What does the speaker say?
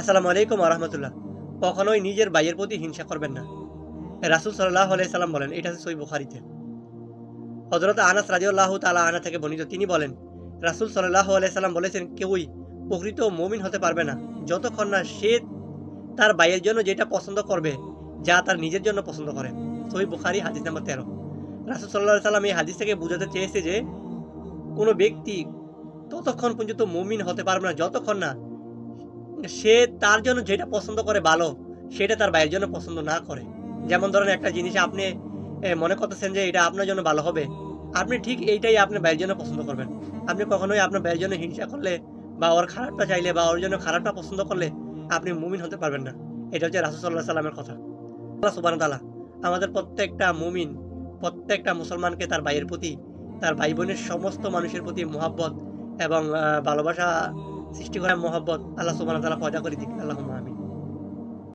আসসালামু আলাইকুম আরহামতুল্লাহ কখনোই নিজের ভাইয়ের প্রতি হিংসা করবেন না। রাসুল সাল্লাহ সাল্লাম বলেন, এটা হচ্ছে সই বুখারিতে। হজরত আনাস রাজিউল্লাহ তালা আনা থেকে বর্ণিত, তিনি বলেন, রাসুল সাল্লাহ সাল্লাম বলেছেন, কেউই প্রকৃত মমিন হতে পারবে না, যতক্ষণ না সে তার ভাইয়ের জন্য যেটা পছন্দ করবে, যা তার নিজের জন্য পছন্দ করে। সই বুখারি, হাদিস নাম্বার তেরো। রাসুল সাল্লাহ সাল্লাম এই হাদিস থেকে বোঝাতে চেয়েছে যে, কোনো ব্যক্তি ততক্ষণ পর্যন্ত মমিন হতে পারবে না, যতক্ষণ না সে তার জন্য যেটা পছন্দ করে ভালো, সেটা তার ভাইয়ের জন্য পছন্দ না করে। যেমন ধরেন একটা জিনিস আপনি মনে করতেছেন যে এটা আপনার জন্য ভালো হবে, আপনি ঠিক এইটাই আপনার ভাইয়ের জন্য পছন্দ করবেন। আপনি কখনোই আপনার ভাইয়ের জন্য হিংসা করলে বা ওর খারাপটা চাইলে বা ওর জন্য খারাপটা পছন্দ করলে আপনি মুমিন হতে পারবেন না। এটা হচ্ছে রাসুল সাল্লাহ সাল্লামের কথা। আল্লাহ সুবান তালা আমাদের প্রত্যেকটা মুমিন, প্রত্যেকটা মুসলমানকে তার ভাইয়ের প্রতি, তার ভাই বোনের সমস্ত মানুষের প্রতি মোহাব্বত এবং ভালোবাসা সৃষ্টি করা মহব্বত আল্লাহ সুবান তালা পয়দা করে দিক। আল্লাহ আমিন।